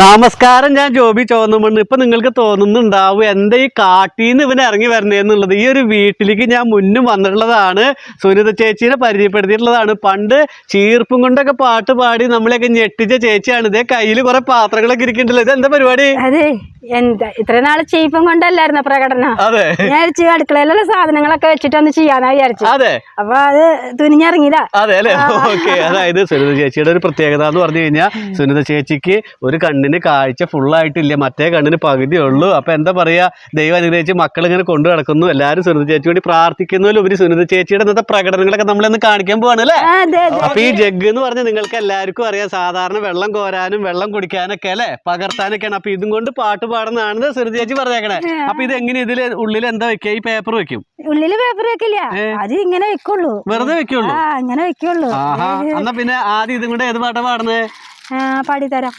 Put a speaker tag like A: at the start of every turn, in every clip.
A: നമസ്കാരം ഞാൻ ജോബി ചോന്നമണ്ണ്. ഇപ്പൊ നിങ്ങൾക്ക് തോന്നുന്നുണ്ടാവും എന്താ ഈ കാട്ടിൽ നിന്ന് ഇവൻ ഇറങ്ങി വരണേന്നുള്ളത്. ഈ ഒരു വീട്ടിലേക്ക് ഞാൻ മുന്നും വന്നിട്ടുള്ളതാണ്. സുനിത ചേച്ചീനെ പരിചയപ്പെടുത്തിയിട്ടുള്ളതാണ്. പണ്ട് ചീർപ്പും കൊണ്ടൊക്കെ പാട്ട് പാടി നമ്മളെയൊക്കെ ഞെട്ടിച്ച ചേച്ചിയാണ്. ഇതേ കയ്യിൽ കുറെ പാത്രങ്ങളൊക്കെ ഇരിക്കണ്ടല്ലോ ഇത് എന്താ പരിപാടി?
B: അതെ എന്താ ഇത്ര നാൾ ചീപ്പും കൊണ്ടല്ലായിരുന്നു പ്രകടനം?
A: അതെ.
B: ഞാൻ വിചാരിച്ചു അടുക്കളയിലുള്ള സാധനങ്ങളൊക്കെ വെച്ചിട്ട് ഒന്ന് ചെയ്യാന്നാ വിചാരിച്ചു.
A: അതെ.
B: അപ്പൊ അത് തുനിഞ്ഞിറങ്ങില്ല
A: അതെ അല്ലേ? ഓക്കെ. അതായത് സുനിത ചേച്ചിയുടെ ഒരു പ്രത്യേകത എന്ന് പറഞ്ഞു കഴിഞ്ഞാൽ സുനിത ചേച്ചിക്ക് ഒരു കണ്ണിന് കാഴ്ച ഫുള്ളായിട്ടില്ല ആയിട്ടില്ല. മറ്റേ കണ്ണിന് പകുതി ഉള്ളൂ. അപ്പൊ എന്താ പറയാ? ദൈവം അനുഗ്രഹിച്ച് മക്കൾ ഇങ്ങനെ കൊണ്ടു നടക്കുന്നു. എല്ലാവരും സുനിത ചേച്ചി വേണ്ടി പ്രാർത്ഥിക്കുന്നതിലും ഉപരി സുനിത ചേച്ചിയുടെ ഇന്നത്തെ പ്രകടനങ്ങളൊക്കെ നമ്മളെന്ന് കാണിക്കാൻ പോവാണ് അല്ലേ?
B: ആ, അതെ അതെ
A: അപ്പൊ ഈ ജഗ് എന്ന് പറഞ്ഞാൽ നിങ്ങൾക്ക് എല്ലാവർക്കും അറിയാം. സാധാരണ വെള്ളം കോരാനും വെള്ളം കുടിക്കാനൊക്കെ അല്ലെ? പകർത്താനൊക്കെയാണ്. അപ്പൊ ഇതും കൊണ്ട് പാട്ട് പാടുന്നതാണ് സുനിത ചേച്ചി പറഞ്ഞേക്കണേ. അപ്പൊ ഇത് എങ്ങനെ ഇതിൽ ഉള്ളിൽ എന്താ വെക്കുക ഈ പേപ്പർ വെക്കും.
B: ഉള്ളിൽ പേപ്പർ വെക്കില്ല. അത് ഇങ്ങനെ വെക്കുള്ളൂ.
A: വെറുതെ വെക്കുള്ളൂ? ആഹാ. എന്നാ പിന്നെ ആദ്യം ഇതും കൂടെ ഏത് പാട്ടാ പാടുന്നത്
B: പാടിത്തരാം.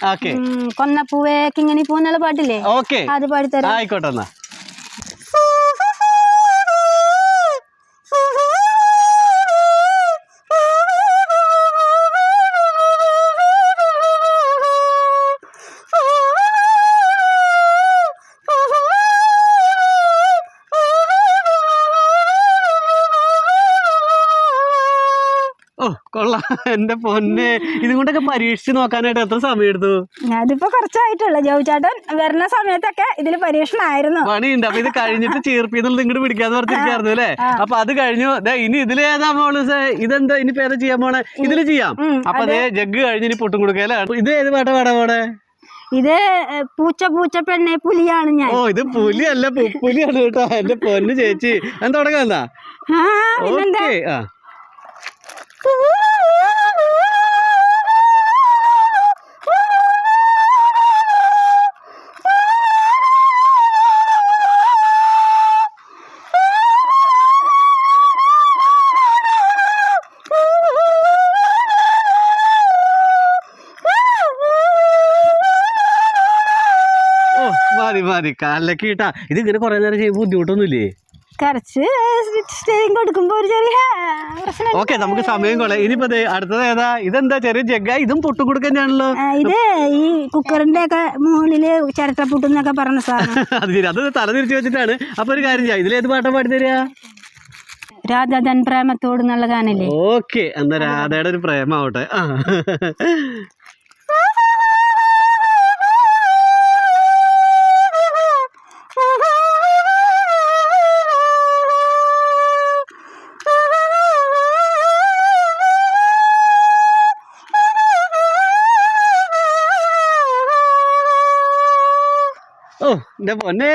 B: കൊന്നപ്പൂവേ ഇങ്ങനെ പൂന്നുള്ള പാട്ടില്ലേ അത് പാടിത്തരാം.
A: ആയിക്കോട്ടെ എന്നാ കൊള്ളാം. എന്റെ പൊന്നെ. ഇതും കൊണ്ടൊക്കെ പരീക്ഷിച്ച് നോക്കാനായിട്ട് എത്ര സമയം എടുത്തു?
B: അതിപ്പോ കുറച്ചായിട്ടുള്ളൂ. ജോബിച്ചേട്ടൻ വരുന്ന സമയത്തൊക്കെ ഇതിൽ പരീക്ഷണമായിരുന്നു
A: പണിയുണ്ട്. അപ്പൊ ഇത് കഴിഞ്ഞിട്ട് ചീർപ്പിന്നുള്ളത് ഇങ്ങോട്ട് പിടിക്കാന്ന് പറഞ്ഞിരിക്കായിരുന്നു അല്ലേ? അപ്പൊ അത് കഴിഞ്ഞു. ഇനി ഇതിൽ ഏതാ മോൾ? ഇതെന്താ? ഇനി ഏതാ ചെയ്യാൻ പോണേ? ഇതിൽ ചെയ്യാം. അപ്പൊ അതേ. ജഗ് കഴിഞ്ഞ് ഇനി പൊട്ടും കൊടുക്കല്ലേ ഇത് ഏത് പാട്ടാ പാടാ പോണേ
B: ഇത് പൂച്ച പൂച്ച പെണ്ണെ പുലിയാണ് ഞാൻ.
A: ഓ ഇത് പുലിയല്ല പുലിയാണ് കേട്ടോ. എന്റെ പൊന്ന് ചേച്ചി. എന്താ തുടങ്ങാ ഓക്കെ ആ. മതി. കാലിലൊക്കെ ഇട്ടാ. ഇത് ഇങ്ങനെ കുറെ നേരം ചെയ്യുമ്പോൾ ബുദ്ധിമുട്ടൊന്നുമില്ലേ?
B: കൊടുക്കുമ്പോ ഒരു ചെറിയ പ്രശ്നം
A: ഓക്കെ നമുക്ക് സമയം കൊള്ളാം. ഇനിയിപ്പോ ദേ അടുത്തത് ഏതാ? ഇതെന്താ ചെറിയ ജഗ്ഗ? ഇതും പൊട്ടു കൊടുക്കാനാണല്ലോ
B: ആ, ഇത് ഈ കുക്കറിന്റെ ഒക്കെ മുകളിൽ ചിരട്ടപ്പുട്ടെന്നൊക്കെ പറഞ്ഞ സാധനം.
A: അത് ശരി. അത് തല തിരിച്ചു വെച്ചിട്ടാണ്. അപ്പൊ ഒരു കാര്യം ചെയ്യാം. ഇതിലേത് പാട്ടാ പാടി തരിക
B: രാധാധൻ പ്രേമത്തോട് എന്നുള്ള ഗാനല്ലേ?
A: ഓക്കെ. എന്നാ രാധയുടെ ഒരു പ്രേമാവട്ടെ ആ. ഓ എന്റെ പൊന്നെ.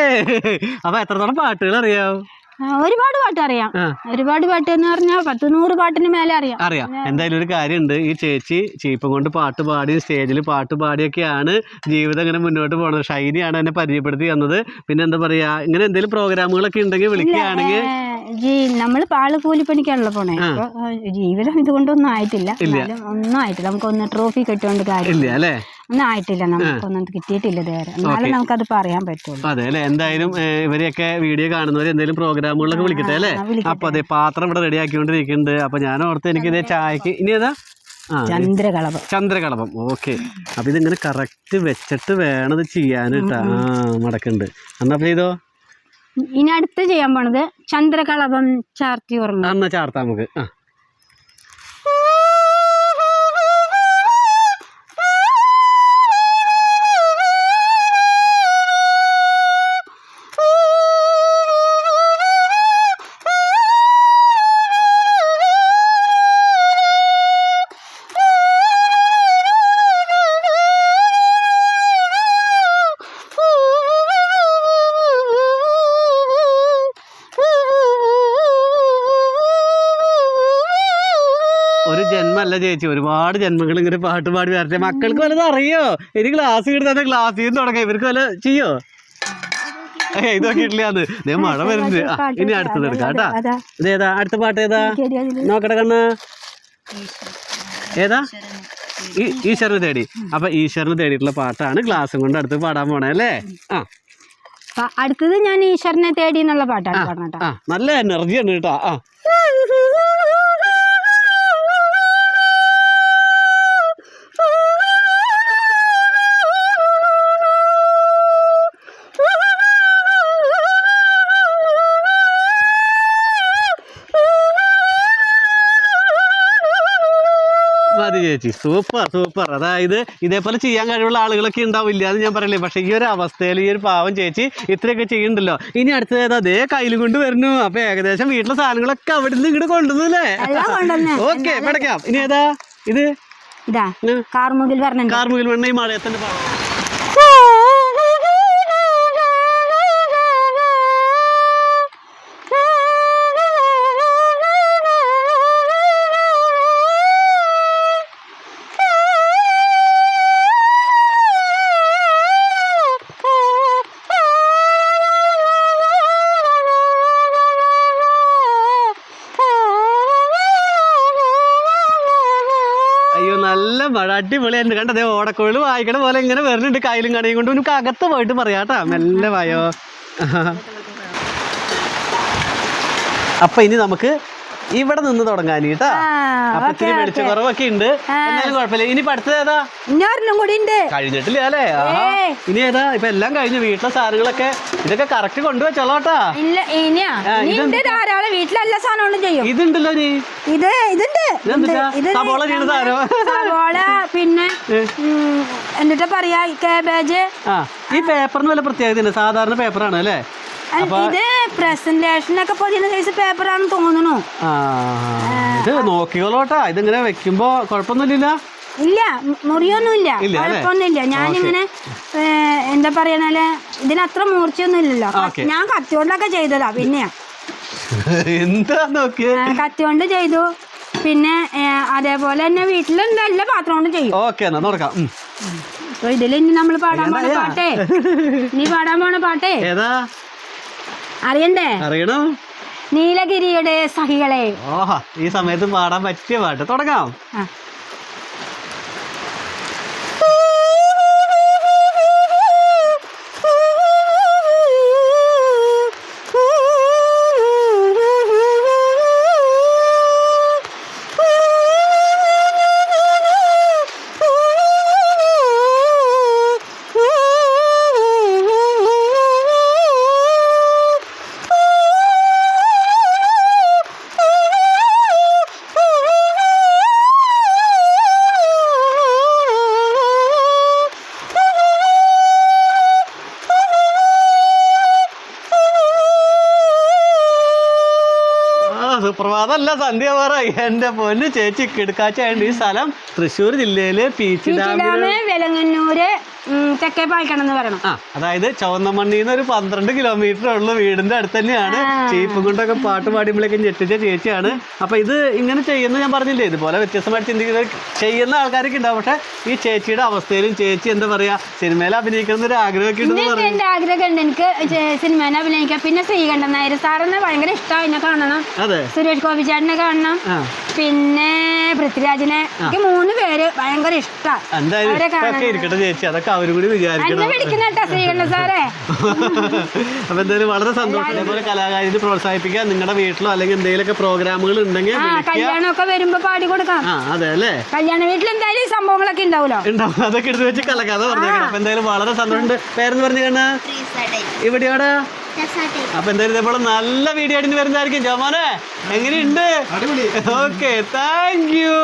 A: അപ്പൊ എത്രത്തോളം പാട്ടുകൾ അറിയാം?
B: ആ, ഒരുപാട് പാട്ട് അറിയാം.
A: ആ.
B: ഒരുപാട് പാട്ട് എന്ന് പറഞ്ഞാൽ പത്ത് നൂറ് പാട്ടിന് മേലെ അറിയാം.
A: അറിയാം. എന്തായാലും ഒരു കാര്യമുണ്ട്. ഈ ചേച്ചി ചീപ്പം കൊണ്ട് പാട്ട് പാടി സ്റ്റേജിൽ പാട്ട് പാടിയൊക്കെയാണ് ജീവിതം ഇങ്ങനെ മുന്നോട്ട് പോകുന്നത് ഷൈനിയാണ് എന്നെ പരിചയപ്പെടുത്തി തന്നത്. പിന്നെ എന്താ പറയാ ഇങ്ങനെ എന്തെങ്കിലും പ്രോഗ്രാമുകളൊക്കെ ഉണ്ടെങ്കിൽ വിളിക്കുകയാണെങ്കിൽ
B: ജീ നമ്മൾ പാൾ കൂലിപ്പണിക്കാണല്ലോ പോണേ. അപ്പൊ ആ, ജീവിതം ഇതുകൊണ്ടൊന്നും ആയിട്ടില്ല. എന്നാലും ഒന്നും ആയിട്ടില്ല. നമുക്ക് ഒന്ന് ട്രോഫി കിട്ടുകൊണ്ട് കാര്യം
A: ഇല്ല അല്ലേ?
B: ഒന്നും ആയിട്ടില്ല. നമുക്കൊന്നും കിട്ടിയിട്ടില്ല ഇതുവരെ. എന്നാലും നമുക്കത് പറയാൻ പറ്റുള്ളൂ.
A: അതെ അല്ലെ? എന്തായാലും ഇവരെയൊക്കെ വീഡിയോ കാണുന്നവർ എന്തെങ്കിലും പ്രോഗ്രാമുകളൊക്കെ വിളിക്കട്ടെ അല്ലേ? അപ്പൊ അതെ പാത്രം ഇവിടെ റെഡി ആക്കിക്കൊണ്ടിരിക്കുന്നുണ്ട് അപ്പൊ ഞാൻ ഓർത്ത് എനിക്ക് ഇതേ ചായക്ക് ഇനി ഏതാ?
B: ചന്ദ്രകളപം
A: ചന്ദ്രകളപം ഓക്കെ. അപ്പൊ ഇതിങ്ങനെ കറക്റ്റ് വെച്ചിട്ട് വേണം ഇത് ചെയ്യാൻ ആ മടക്കുണ്ട്. എന്നാ ചെയ്തോ
B: ഇനി അടുത്ത് ചെയ്യാൻ പോണത് ചന്ദ്രകളപം ചാർത്തി ഓർമ്മ.
A: എന്നാ ചാർത്താ നമുക്ക്. ആ. ഒരു ജന്മല്ല ചേച്ചി. ഒരുപാട് ജന്മങ്ങൾ ഇങ്ങനെ പാട്ട് പാടി വരട്ടെ. മക്കൾക്ക് വല്ലതും അറിയോ? എനിക്ക് ക്ലാസ് കിട്ടുന്ന ക്ലാസ്സിൽ നിന്ന് തുടങ്ങാം. ഇവർക്ക് വല്ല ചെയ്യോ? ഇതൊക്കെ ദേ മഴ വരുന്നുണ്ട്. ആ, ഇനി അടുത്തത് എടുക്കാം കേട്ടാ. ഇതേതാ അടുത്ത പാട്ട് ഏതാ?
B: നോക്കട
A: നോക്കട്ടെ കണ്ണ്. ഏതാ? ഈ ഈശ്വരനെ തേടി. അപ്പൊ ഈശ്വരനെ തേടിയിട്ടുള്ള പാട്ടാണ് ക്ലാസ്സും കൊണ്ട് അടുത്ത് പാടാൻ പോണേ അല്ലേ? ആ.
B: അപ്പൊ അടുത്തത് ഞാൻ ഈശ്വരനെ തേടി എന്നുള്ള പാട്ടാണ്
A: ആ നല്ല എനർജിയാണ് കേട്ടോ. ആ ചേച്ചി. Super super. അതായത് ഇതേപോലെ ചെയ്യാൻ കഴിവുള്ള ആളുകളൊക്കെ ഉണ്ടാവില്ല എന്ന് ഞാൻ പറയില്ലേ. പക്ഷെ ഈ ഒരു അവസ്ഥയിൽ ഈ ഒരു പാവം ചേച്ചി ഇത്രയൊക്കെ ചെയ്യുന്നുണ്ടല്ലോ. ഇനി അടുത്തത് അതേ കയ്യിൽ കൊണ്ട് വരുന്നു. അപ്പൊ ഏകദേശം വീട്ടിലെ സാധനങ്ങളൊക്കെ അവിടെ നിന്ന് ഇങ്ങോട്ട് കൊണ്ടുവന്നല്ലേ ഓക്കെ പടക്കാം ഇനി ഏതാ? ഇത്.
B: കാർമുകിൽ
A: കാർമുകിൽ വെണ്ണ ഈ മഴയത്തിന്റെ പാവം അടിപൊളിയായിരുന്നു കണ്ടതേ ഓടക്കോഴിൽ വായിക്കണ പോലെ ഇങ്ങനെ വരുന്നുണ്ട്. കയ്യിലും കടയും കൊണ്ട് നമുക്ക് അകത്ത് പോയിട്ട് പറയാട്ടാ മെല്ലെ വായോ. അപ്പൊ ഇനി നമുക്ക് ഇവിടെ നിന്ന് തുടങ്ങാൻ കേട്ടാ. അപ്പൊ ഇത്തിരി വെളിച്ച കുറവൊക്കെ ഉണ്ട്. എന്നാലും കുഴപ്പമില്ല. ഇനി അടുത്തത് ഏതാ?
B: ഇനി ഒരെണ്ണം കൂടി ഉണ്ട്.
A: കഴിഞ്ഞിട്ടില്ല അല്ലേ? ഇനി ഏതാ? ഇപ്പൊ എല്ലാം കഴിഞ്ഞു വീട്ടിലെ സാധനങ്ങളൊക്കെ ഇതൊക്കെ കറക്റ്റ് കൊണ്ടുവച്ചോളാട്ടാ
B: ഇല്ല ഇനിയാ? ധാരാളം. വീട്ടിലെല്ലാ സാധനങ്ങളും ചെയ്യും.
A: ഇതുണ്ടല്ലോ നീ
B: ഇത് ഇതുണ്ട്. പിന്നെ എന്നിട്ട് പറയാ കാബേജ്
A: ഈ പേപ്പറിന് വല്ല പ്രത്യേകത സാധാരണ പേപ്പറാണ് അല്ലേ?
B: ഇത് പ്രസന്റേഷനൊക്കെ പതിന സൈസ് പേപ്പറാണെന്ന് തോന്നുന്നു.
A: ഇത് നോക്കിക്കോളോട്ടാ. ഇതിങ്ങനെ വെക്കുമ്പോ കുഴപ്പമൊന്നുമില്ല
B: ഇല്ല മുറിയൊന്നുമില്ല? കുഴപ്പമൊന്നുമില്ല ഞാനിങ്ങനെ എന്താ പറയാനാല് ഇതിനത്ര മൂർച്ചയൊന്നും ഇല്ലല്ലോ ഞാൻ കത്തിയോണ്ടൊക്കെ ചെയ്തതാ പിന്നെയാ.
A: എന്താ
B: കത്തിയോണ്ട് ചെയ്തു. പിന്നെ അതേപോലെ തന്നെ വീട്ടിലുണ്ട് എല്ലാ പാത്രം കൊണ്ട് ചെയ്യും.
A: ഓക്കെ എന്നാ തുടക്കാം
B: അപ്പൊ ഇതിൽ ഇനി നമ്മൾ പാടാൻ പോണ പാട്ടേ? നീ പാടാൻ പോണ പാട്ടേ?
A: ഏതാ?
B: അറിയണ്ടേ?
A: അറിയണോ?
B: നീലഗിരിയുടെ സഹികളെ
A: ഓഹോ ഈ സമയത്ത് പാടാൻ പറ്റിയ പാട്ട്. തുടങ്ങാം. സുപ്രഭാതല്ല സന്ധ്യ പറ. എന്റെ പൊന്ന് ചേച്ചി കിടക്കാച്ചായ ഈ സ്ഥലം തൃശ്ശൂർ ജില്ലയിലെ പീച്ച് ഡാമിന്
B: വെലങ്ങന്നൂര് തെക്കേ പായ്ക്കണം എന്ന് പറയണം.
A: ആ അതായത് നിന്ന് ഒരു പന്ത്രണ്ട് കിലോമീറ്റർ ഉള്ള വീടിന്റെ അടുത്ത് തന്നെയാണ് ചീപ്പും കൊണ്ടൊക്കെ പാട്ട് പാടിയുമ്പോഴേക്കും ഞെട്ടിച്ച ചേച്ചിയാണ്. അപ്പൊ ഇത് ഇങ്ങനെ ചെയ്യുന്ന ഞാൻ പറഞ്ഞില്ലേ ഇതുപോലെ വ്യത്യസ്തമായിട്ട് ചിന്തിക്കുന്ന ചെയ്യുന്ന ആൾക്കാരൊക്കെ ഉണ്ടാവും. പക്ഷെ ഈ ചേച്ചിയുടെ അവസ്ഥയിലും ചേച്ചി എന്താ പറയാ സിനിമയിൽ അഭിനയിക്കണം ഒരു ആഗ്രഹമൊക്കെ ഉണ്ടെന്ന്
B: എന്റെ ആഗ്രഹമുണ്ട്. എനിക്ക് സിനിമയിൽ അഭിനയിക്കാം പിന്നെ ശ്രീകണ്ഠൻ നായർ സാറിനെ ഭയങ്കര ഇഷ്ടമാണ് എന്നെ കാണണം.
A: അതെ.
B: സുരേഷ് ഗോപി ചേട്ടനെ കാണണം പിന്നെ പൃഥ്വിരാജിനെ എനിക്ക് മൂന്ന് പേര് ഭയങ്കര ഇഷ്ടമാണ്
A: ഇരിക്കട്ടെ ചേച്ചി. അതൊക്കെ അവരും കൂടി
B: എന്നെ
A: വിചാരിക്കണം
B: വിളിക്കുന്ന സാറേ.
A: അപ്പൊ എന്തായാലും വളരെ സന്തോഷം. കലാകാരിനെ പ്രോത്സാഹിപ്പിക്കുക. നിങ്ങളുടെ വീട്ടിലോ അല്ലെങ്കിൽ എന്തെങ്കിലുമൊക്കെ പ്രോഗ്രാമുകൾ ഉണ്ടെങ്കിൽ
B: കല്യാണമൊക്കെ വരുമ്പോ പാടി കൊടുക്കാം.
A: അതെ അല്ലേ?
B: കല്യാണ വീട്ടിൽ എന്തായാലും സംഭവങ്ങളൊക്കെ ഉണ്ടാവുമല്ലോ
A: ഉണ്ടാവും. അതൊക്കെ എടുത്ത് വെച്ച് കലക്കാതെ പറഞ്ഞേക്കണം. അപ്പൊ എന്തായാലും വളരെ സന്തോഷമുണ്ട്. പേരെന്ന് പറഞ്ഞു കണ്ണാ ഇവിടെയാടാ? അപ്പൊ എന്തായാലും ഇതേപോലെ നല്ല വീഡിയോ ആയിട്ട് വരുന്നതായിരിക്കും. ജോമോനെ എങ്ങനെയുണ്ട്? Okay thank you